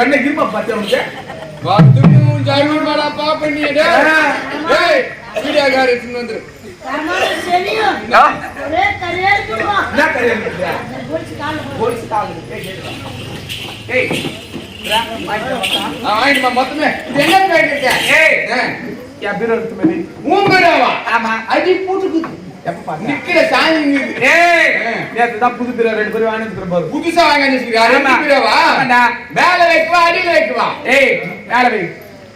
என்ன இருப்பா பத்து உனக்கு பத்துக்கும் ஜாமீன் மேல பாப்ப நீ ஏய் வீடியோக்கார எடுத்துன்னு வந்துரு என்ன கரையா நிக்கிற? போலீஸ் காவல் ஏய், கேட்டு நிக்கிற சாமி. நேத்து தான் புது பீரோ ரெண்டு பேரும் வாங்கி பாரு புதுசா வாங்க வச்சிருக்காரு ஆமா. பீரோவா. மேல வைக்கவா அடியில வைக்கவா ஏய் மேல வை.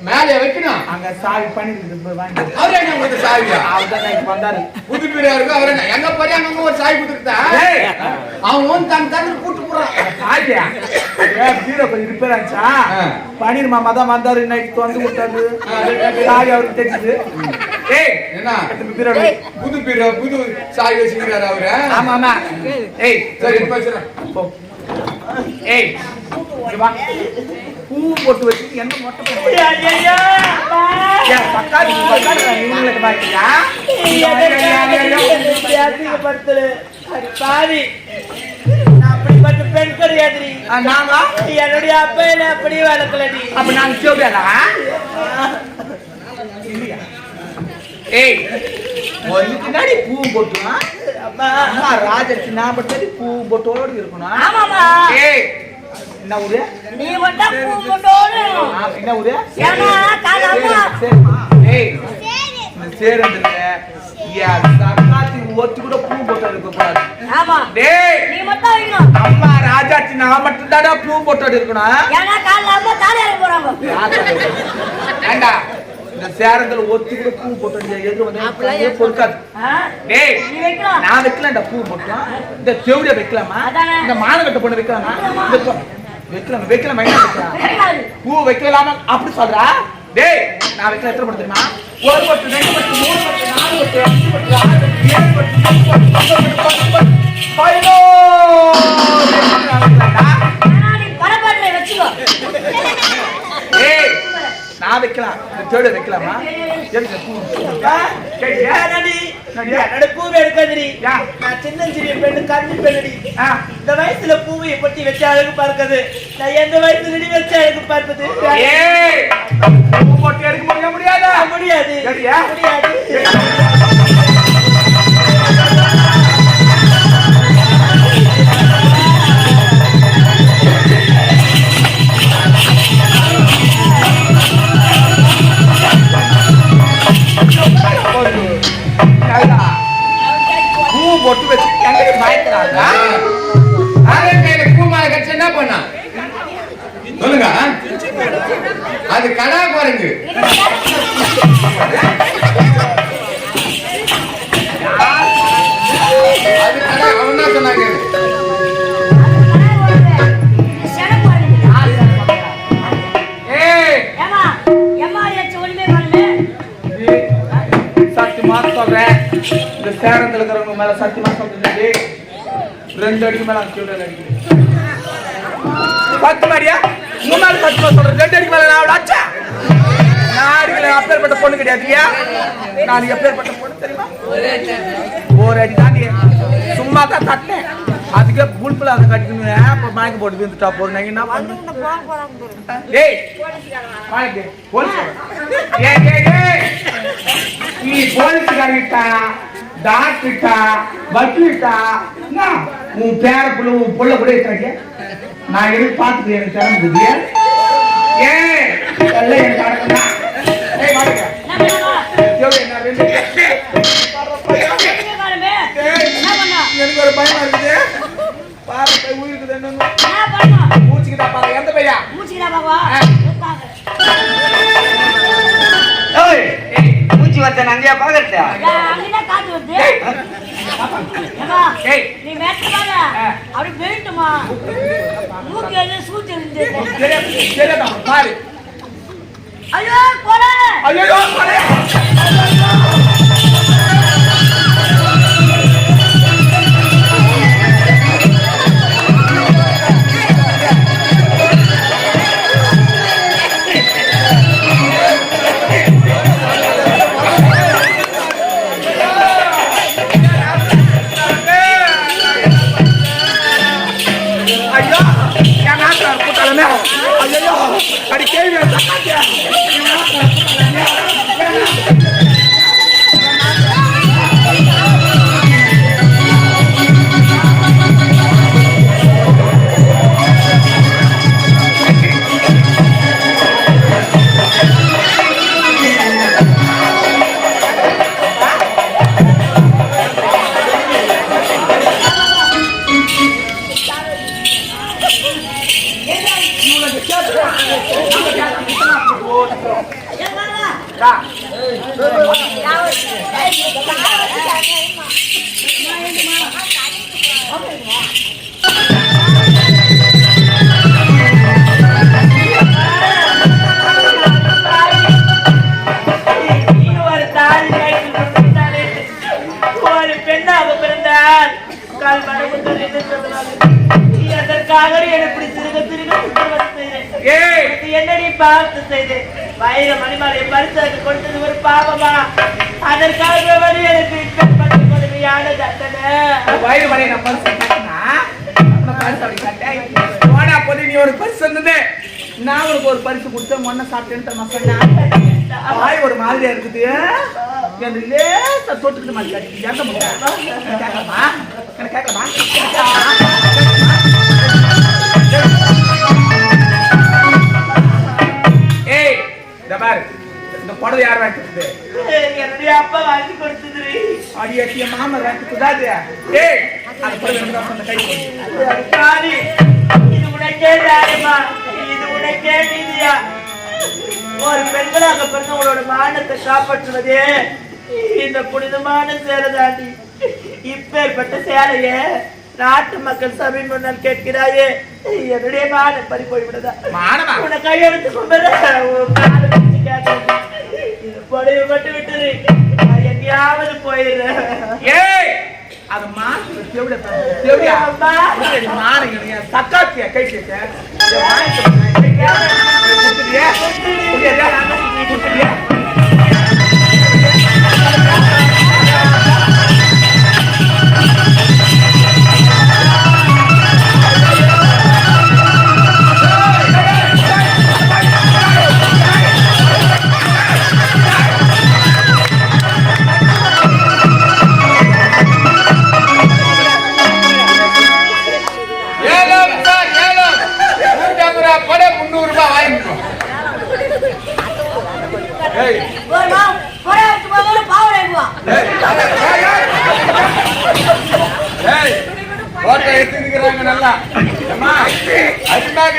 மேல வைக்கணும். அங்க சாவி பண்ணி போய் வாங்கி அவரே என்ன உங்களுக்கு சாவியா? அவர் தான் நைட்டு வந்தாரு. புது பீரோ இருக்கு அவரே என்ன? எங்க போய் அங்க ஒரு சாவி கொடுத்துட்டா ஏய். அவன் வந்து தன் தண்ணி கூட்டு போறான். சாவியா? ஏய் பீரோ கொஞ்சம் ரிப்பேர் ஆச்சா ஆ. பன்னீர் மாமா தான் வந்தாரு நைட் திறந்து விட்டாரு. சாவி அவருக்கு தெரிஞ்சது. ஏய் என்ன? பீரோ. புது பீரோ புது சாவி வச்சுக்கிறாரு அவரு. ஆமா ஆமா. ஏய் சரி இப்ப ஏய் இங்க வா. பூ போட்டு வச்சு என்ன மொட்டை பாவி நான் அப்படிப்பட்ட பெண் கிடையாதுடி நாங்க என்னுடைய அப்பா என்ன அப்படி வளர்க்கலடி அப்ப சிவபியாரா இல்லையா ஏய் பின்னாடி பூ போட்டுனா ராஜருக்கு நான் பட்டது பூ போட்டோடு இருக்கணும் ஆமாமா ஏய் என்ன ஊரு? நீ மட்டும் பூ போட்டோடு ஆ, என்ன ஊரு? ஏன்னா கால அம்மா. சரிம்மா. ஏய் இந்த சேரந்துல சர்மாத்தி ஒத்து கூட பூ போட்டு இருக்க கூடாது ஆமா. டேய் நீ மட்டும் வைக்கணும் அம்மா ராஜாச்சி நான் மட்டும் தாடா பூ போட்டு இருக்கணும் ஏன்னா கால அம்மா தாலி இறக்க போறாங்க. ஏண்டா இந்த சேரத்துல ஒத்து கூட பூ போட்டு எது வந்து? பொறுக்காது. ஆ? டேய் நீ வைக்கலாம். நான் வைக்கலாம்டா பூ போட்டோம் இந்த செவடிய வைக்கலாமா. இந்த மானகட்ட பொண்ணு வைக்கலாமா? இந்த வைக்கலாம் வைக்கலாது. பூ வைக்கலாமா? அப்படி சொல்றா? டேய் நான் வைக்கல எத்தனை பட்டு தெரியுமா? ஒரு பட்டு ரெண்டு பட்டு மூணு பட்டு நாலு பட்டு அஞ்சு பட்டு ஆறு பட்டு ஏழு பட்டு எட்டு பட்டு பத்து பட்டு வச்சுக்கோ. ஏய் நான் வைக்கலாம். இந்த செவடிய வைக்கலாமா? பூ? என்னடி? பூவை எடுக்காதடி. நான் சின்னஞ்சிறிய பெண்ணு கண்ணி பெண்ணடி. இந்த வயசுல பூவை பற்றி வச்ச அழகு பார்க்குது நான் எந்த வயசுல வச்ச அழகு பார்ப்பது? பூ போட்டு எடுக்க முடிய முடியாதா? முடியாது? முடியாது. பூ போட்டு வச்சு எங்க பயக்கிறாங்க பூ மாலை கட்டி என்ன பண்ணா சொல்லுங்க. அது கடா குரங்கு. அது கடா அவன் தான் சொன்னாங்க. சேரத்துல இருக்கிறவங்க மேல சத்தியமா சொல்றது ரெண்டு அடிக்கு மேல அந்த அடிக்கிறேன் பத்து மாடியா? முன்னாள் சத்தியமா சொல்றேன். ரெண்டு அடிக்கு மேல நான் அவளை அச்சா நான் அடிக்கல. அப்பேற்பட்ட பொண்ணு கிடையாதுயா நான் எப்பேற்பட்ட பொண்ணு தெரியுமா? ஒரு அடி தாண்டி. சும்மா தான் தட்டினேன். அதுக்கே புல்புல அதை கட்டிக்கணும் அப்ப மயக்க போட்டு விழுந்துட்டா போறேன் நான் என்ன பண்ணு போலீஸ் ஏய் ஏய் ஏய். நீ டாக்டர்கிட்டா வக்கீல்கிட்டா என்ன? உன் பேர பிள்ளை உன் பிள்ளை கூட இருக்கிறாங்க நான் எதுக்கு பார்த்துட்டு எனக்கு திறந்து ஏய் எல்லாம் எனக்கு அடக்கம்தான். ஏய் எனக்கு ஒரு பயமா இருக்குது. பாரு போய் உயிருக்கு மூச்சுக்கிட்டா பாரு எந்த பையா? பாப்பா. மூச்சு வச்ச அங்கேயா பாக்கறத? காத்து வருது? நீ மேட்ச் பாரு. ஆ. அப்படியே பெருட்டுமா. மூக்கு சூத்து பாரு ஐயோ, கொலை. ஐயோ கொலை. நீ அதற்காக எனக்கு. ஏய்! இது என்னடி பார்த்து செய்தேன் வைர மணிமாலை பரிசாக கொடுத்தது ஒரு பாவமா? அதற்காக வழி எனக்கு இப்பேற்பட்ட கொடுமையான தண்டனை வரை கட்டினா நம்ம பரிசு போடா போது நீ ஒரு பரிசு வந்தது நான் உனக்கு ஒரு பரிசு கொடுத்தேன் மொன்ன சாப்பிட்டேன்னு சொன்னா வாய் ஒரு மாதிரியா இருக்குது? என்ன லேசா தொட்டுக்கிட்டு மாதிரி எந்த கேட்கலாமா? எனக்கு கேட்கலாமா? ஏய் இந்த பாரு. இந்த புடவை யார் வாங்கிட்டு என்னுடைய அப்பா வாங்கி கொடுத்தது அடியாட்டிய மாமன் வாங்கி ஏய் அந்த புடவை எனக்கு அந்த கை போடு. சாரி இது உனக்கே நியாயமா இது உனக்கே நீதியா? ஒரு பெண்களாக பிறந்தவங்களோட மானத்தை காப்பாற்றுவதே இந்த புனிதமான சேலை தாண்டி இப்பேற்பட்ட சேலையே நாட்டு மக்கள் சபை முன்னால் கேட்கிறாயே. என்னுடைய மானம் பறி போய்விடுதா? கையெழுத்து உன். இது புடவை மட்டும் விட்டுரு. எங்கேயாவது போயிடுறேன். ஏய்! அது மாசு தேவடியா அம்மா. மாறுங்க தக்காத்தியா கை கேட்க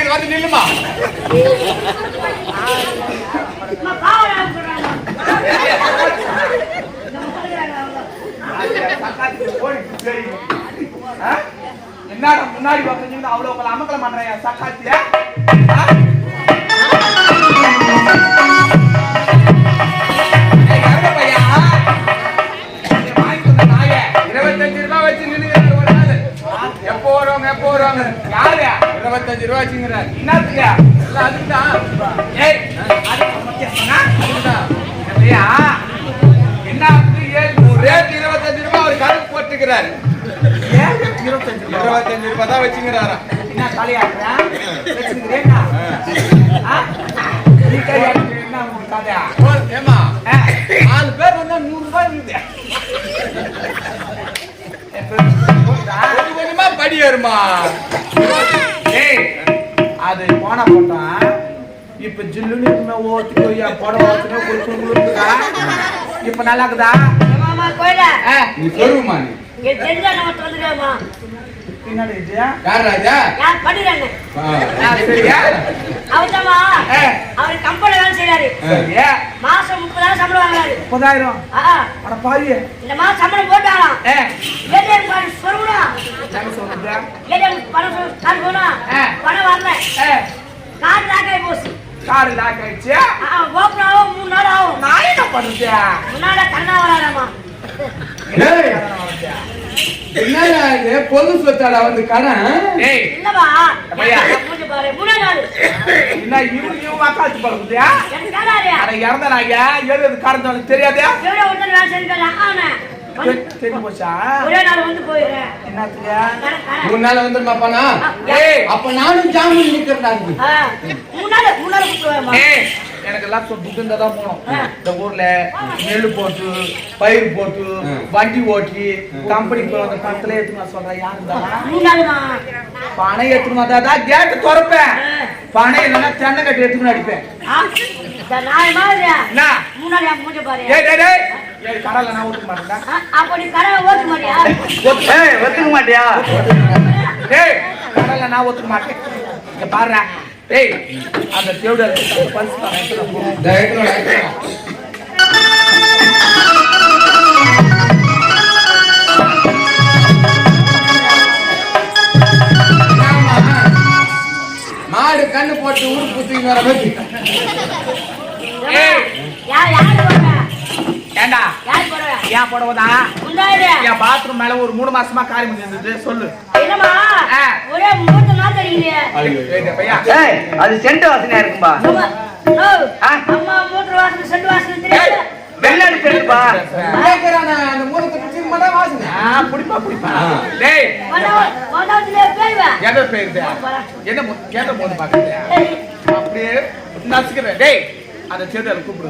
அதுக்காக வந்து நில்லுமா? என்னடா முன்னாடி பார்த்தீங்கன்னா அவ்வளவு அமக்கலம் பண்றேன் சக்காத்தியா? இருபத்தஞ்சு ரூபாய் அவர் கணக்கு போட்டுக்கிறாரு இருபத்தஞ்சு ரூபா இருபத்தஞ்சு ரூபாய் தான் வச்சுங்கிறாரா என்ன தலையாடுறேன் வச்சுக்கிறேங்க நீ உங்க கதையா ஏமா. நாலு பேர் வந்தா நூறு ரூபாய் இருக்குது கொஞ்சமா படி வருமா ஏய் அது போன போட்டான் இப்ப ஜில்லுன்னு இருக்குமே ஓத்துக்கோ என் படம் ஓத்துக்கோ இப்ப நல்லா இருக்குதா நீ சொல்லுமா நீ? பின்னாடி இது. யார் ராஜா? யார்? பண்ணிடுறாங்க. ஆ, சரியா? அவர்தாம்மா. ஆ, அவர் கம்பெனில வேலை செய்யறாரு சரியா? மாசம் முப்பதாயிரம் சம்பளம் வாங்குறாரு. முப்பதாயிரம்? ஆ, அட இந்த மாசம் சம்பளம் போட்டாலாம் ஏ ஏடிஎம் கார்டு சொல்லுடா ஏடிஎம் பணம் கார்டு போனா. பணம் வரல. கார்டு போச்சு. கார் லாக் ஆயிடுச்சு ஓப்பன் ஆகும் மூணு நாள் ஆகும். நான் என்ன பண்ணுறது முன்னாடி கண்ணா வராதாமா ஏய், என்னடா இது? பொது சொத்தாடா வந்து கடன் ஏய். இல்லப்பா என்ன இவன் இவன் வாக்காச்சு பழகுதியா எனக்கு கேடாரு அட இறந்த நாங்க எது எது காரணம் தெரியாதே? தெரிஞ்சு போச்சா? ஒரே நாள் வந்து போயிடுறேன். என்னத்துக்கு மூணு நாள் அப்ப நானும் ஜாமீன் ஆ, மூணு நாள் மூணு எனக்கு எல்லாம் சொத்து இருந்தா தான் போகணும். இந்த ஊர்ல நெல்லு போட்டு பயிர் போட்டு வண்டி ஓட்டி கம்பெனிக்கு போய் வந்த பணத்துல எடுத்துன்னு வர சொல்றேன். நாளுமா? பணம் எடுத்துன்னு வந்தாதான் கேட்டு திறப்பேன். பணம் இல்லைன்னா தென்னை கட்டி எடுத்துன்னு அடிப்பேன். பாரு ஏய் ஏய் கடல்ல நான் மாட்டேன்டா. ஆ, அப்ப நீ கடை ஓட்ட மாட்டியா? ஏய் ஒத்துக்க மாட்டியா? டேய் கடல்ல நான் ஊத்துக்க மாட்டேன். இங்க பாருடா. டேய் அந்த தேவடா பல்ஸ் தான் எடுத்துட்டு போ. இந்த இடத்துல இடத்துல. ஆமா. மாடு கண்ணு போட்டு ஊரு புத்திங்க வர பத்தி ஏண்டா? யார் ஏன் போடுவதா? உண்டாயிரு என் பாத்ரூம் மேல ஒரு மூணு மாசமா காரி இருந்தது சொல்லு. என்னம்மா? ஆ. ஒரே நாள் ஏய் அது சென்ட் வாசனையா இருக்கும்பா? அம்மா மூத்திர வாசனை செண்டு வாசனை தெரியாது? வெள்ளாடு அந்த மூலத்தை பிடிச்சி மட்டும் வாசனை. புடிப்பா புடிப்பா. டேய். எதை என்ன எதை போது பாக்குறது அப்படியே நசுக்கிறேன். டேய் அந்த தேர்தல் கூப்பிடு.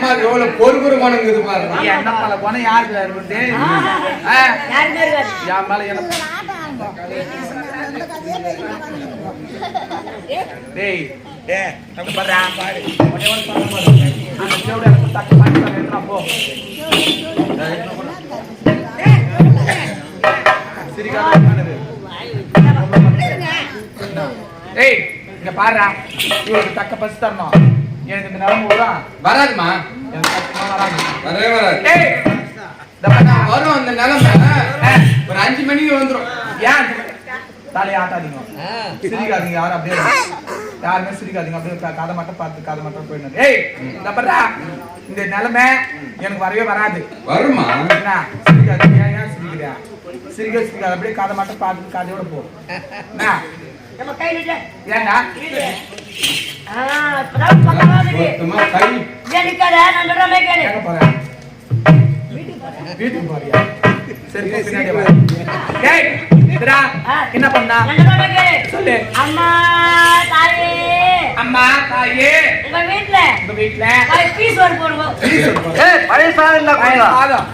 அம்மாக்கு எவ்வளவு பொறுப்புறமானங்குது பாருங்க என்ன பல போன யாருக்கு இருக்காது என் மேல என்ன டேய் டேய் நம்ம பண்றா பாரு. ஒரே ஒரு பாரு அந்த செவுடு தக்க மாட்டி தரேன் போ. சிரிக்காத. ஏய் இங்க பாருடா இவருக்கு தக்க பசி தரணும். எனக்கு இந்த நிலைமை வரும் வராதுமா எனக்கு சத்தியமா வராது வரவே வராது. வரும் அந்த நிலைமை. ஒரு அஞ்சு மணிக்கு வந்துரும். ஏன் தலையை ஆட்டாதீங்க. சிரிக்காதீங்க யாரும் அப்படியே யாருமே சிரிக்காதீங்க அப்படியே கதை மட்டும் பார்த்து கதை மட்டும் போயிடணும். ஏய் இந்த பாருடா. இந்த நிலைமை எனக்கு வரவே வராது. வருமா என்ன? சிரிக்காதீங்க. ஏன் ஏன் சிரிக்கிறியா? சிரிக்க சிரிக்காத. அப்படியே கதை மட்டும் பார்த்து கதையோட போ. என்ன? நம்ம கை நீட்டு ஏன்டா ஆ இப்பதான் பக்கமா இருக்கு. மொத்தமா கை. ஏன் நிக்காத. நான் சொல்ற மாதிரி கேளு எங்க போற வீட்டுக்கு போறியா சரி பின்னாடி வா. என்ன பண்ணா? நான் சொல்ற மாதிரி கேளு சொல்லு. அம்மா தாயே. அம்மா தாயே. உங்க வீட்டுல உங்க வீட்டுல பீஸ் ஒரு போடுவோம் ஏய் பழைய சாதம் தான் கொடுங்க சாதம்.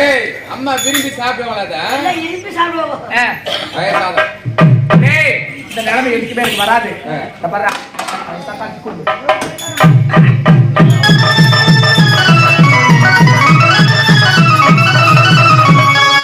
ஏய் அம்மா விரும்பி சாப்பிடுவாங்களா இருப்பி சாப்பிடுவோம். வயசாதான் டேய் இந்த நிலைமை எதுக்குமே எனக்கு வராது